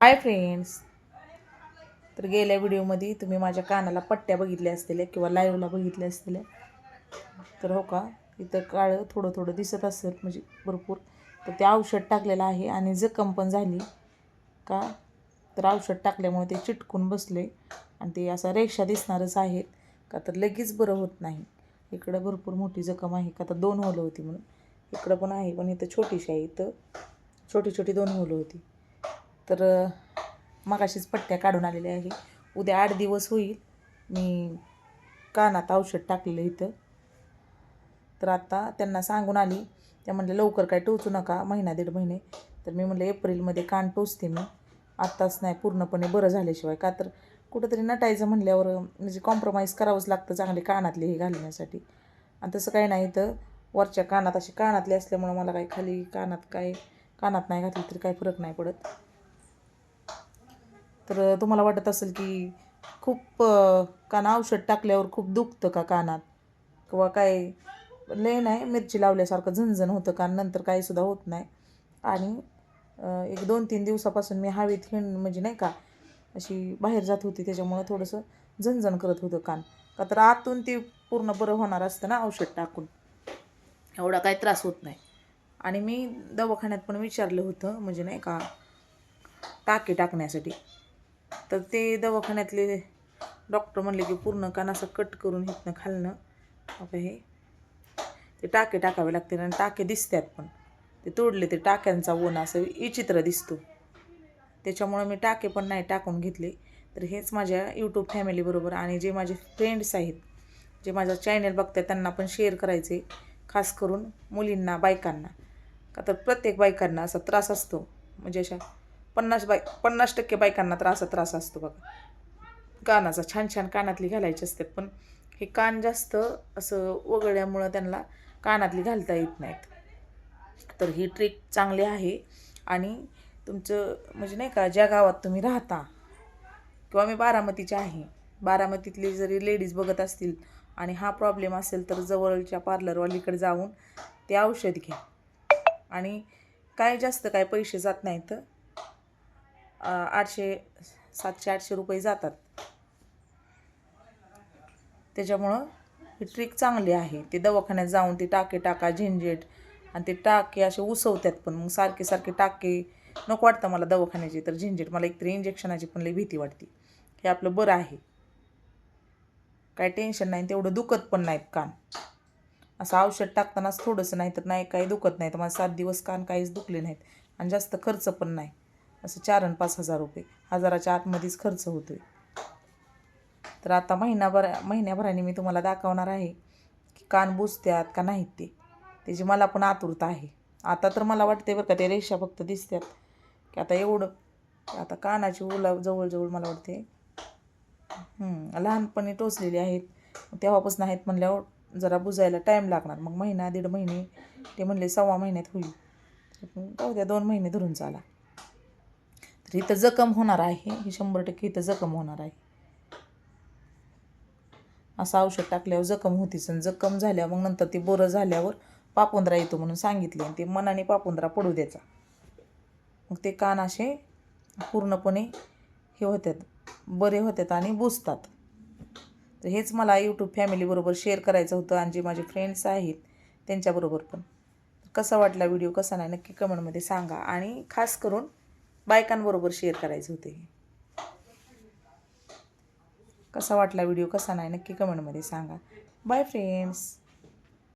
Hi friends. तर गेल्या व्हिडिओमध्ये तुम्ही माझ्या कानाला पट्ट्या बघितल्या असलेल्या किंवा लाईव्हला बघितल्या असलेल्या तर हो का इथं काळं थोडं थोडं दिसत असेल म्हणजे भरपूर. तर ते औषध टाकलेलं आहे आणि जखम पण झाली. का? तर औषध टाकल्यामुळे ते चिटकून बसले आणि ते असा रेषा दिसणारच आहेत. का तर लगेच बरं होत नाही. इकडं भरपूर मोठी जखम आहे. का तर दोन होलं होती म्हणून. इकडं पण आहे पण इथं छोटीशी आहे. इथं छोटी छोटी दोन होलं होती. तर मगाशीच पट्ट्या काढून आलेल्या आहे. उद्या आठ दिवस होईल. मी कानात औषध टाकलेलं इथं. तर आता त्यांना सांगून आली. त्या म्हणलं लवकर काय टोचू नका. महिना दीड महिने. तर मी म्हणलं एप्रिलमध्ये कान टोचते मी. आत्ताच नाही पूर्णपणे बरं झाल्याशिवाय. का तर कुठंतरी नटायचं म्हणल्यावर म्हणजे कॉम्प्रोमाइज करावंच लागतं चांगले कानातले हे घालण्यासाठी. आणि तसं काही नाही तर वरच्या कानात अशी कानातले असल्यामुळं मला काही खाली कानात काय कानात नाही घातली तरी काही फरक नाही पडत. तर तुम्हाला वाटत असेल की खूप काना कान औषध टाकल्यावर खूप दुखतं का कानात? किंवा काय? लय नाही मिरची लावल्यासारखं झणझण होतं कान नंतर काही सुद्धा होत नाही. आणि एक दोन तीन दिवसापासून मी हवेत हिंड म्हणजे नाही का अशी बाहेर जात होती त्याच्यामुळं थोडंसं झणझण करत होतं कान. का तर आतून ते पूर्ण बरं होणार असतं ना औषध टाकून. एवढा काही त्रास होत नाही. आणि मी दवाखान्यात पण विचारलं होतं म्हणजे नाही का टाके टाकण्यासाठी. तर ते दवाखान्यातले डॉक्टर म्हणले की पूर्ण कान असं कट करून इथनं खालणं आता हे ते टाके टाकावे लागतील आणि टाके दिसतात पण. ते तोडले ते टाक्यांचा ओन असं विचित्र दिसतो. त्याच्यामुळं मी टाके पण नाही टाकून घेतले. तर हेच माझ्या यूट्यूब फॅमिलीबरोबर आणि जे माझे फ्रेंड्स आहेत जे माझा चॅनल बघतात त्यांना पण शेअर करायचे. खास करून मुलींना बायकांना. का तर प्रत्येक बायकांना असा त्रास असतो. म्हणजे अशा पन्नास बाय पन्नास टक्के बायकांना त्रास त्रास असतो बघा. कानाचा छान छान कानातली घालायची असतात पण हे कान जास्त असं वगळल्यामुळं त्यांना कानातली घालता येत नाहीत. तर ही ट्रिक चांगली आहे आणि तुमचं म्हणजे नाही का ज्या गावात तुम्ही राहता किंवा मी बारामतीची आहे बारामतीतली जरी लेडीज बघत असतील आणि हा प्रॉब्लेम असेल तर जवळच्या पार्लरवालीकडे जाऊन ते औषध घ्या. आणि काय जास्त काय पैसे जात नाहीत आठशे सातशे आठशे रुपये जातात. त्याच्यामुळं ही ट्रिक चांगली आहे. ते दवाखान्यात जाऊन ते टाके टाका झेंझेट आणि ते टाके असे उसवतात पण. मग सारखे सारखे टाके नको वाटतं मला दवाखान्याची तर झेंझेट. मला एकतरी इंजेक्शनाची पण लई भीती वाटते. हे आपलं बरं आहे. काय टेन्शन नाही तेवढं दुखत पण नाहीत कान. असं औषध टाकतानाच थोडंसं नाही तर नाही काही दुखत नाही. तर मला सात दिवस कान काहीच दुखले नाहीत. आणि जास्त खर्च पण नाही. असं चार आणि पाच हजार रुपये. हजाराच्या आतमध्येच खर्च होतो आहे तर आता महिनाभर महिन्याभराने मी तुम्हाला दाखवणार आहे की कान बुजत्यात का नाहीत ते. त्याची मला पण आतुरता आहे. आता तर मला वाटते बरं का ते रेषा फक्त दिसतात की आता एवढं आता कानाची उला जवळजवळ मला वाटते लहानपणी टोचलेली आहेत. तेव्हापासून आहेत म्हणल्यावर जरा बुजायला टाईम लागणार. मग महिना दीड महिने ते म्हणले सव्वा महिन्यात होईल. जाऊ द्या दोन महिने धरून चाला. तर इथं जखम होणार आहे. ही शंभर टक्के इथं जखम होणार आहे. असं औषध टाकल्यावर जखम होतीच आणि जखम झाल्यावर मग नंतर ती बोरं झाल्यावर पापुंद्रा येतो म्हणून सांगितले. आणि ते मनाने पापुंद्रा पडू द्यायचा. मग ते कान असे पूर्णपणे हे होतात बरे होतात आणि बुजतात. तर हेच मला यूट्यूब फॅमिलीबरोबर शेअर करायचं होतं. आणि जे माझे फ्रेंड्स आहेत त्यांच्याबरोबर पण. कसा वाटला व्हिडिओ कसा नाही? नक्की कमेंटमध्ये सांगा. आणि खास करून बायकांबरोबर शेअर करायचे होते कसा वाटला व्हिडिओ कसा नाही नक्की कमेंटमध्ये सांगा. Bye friends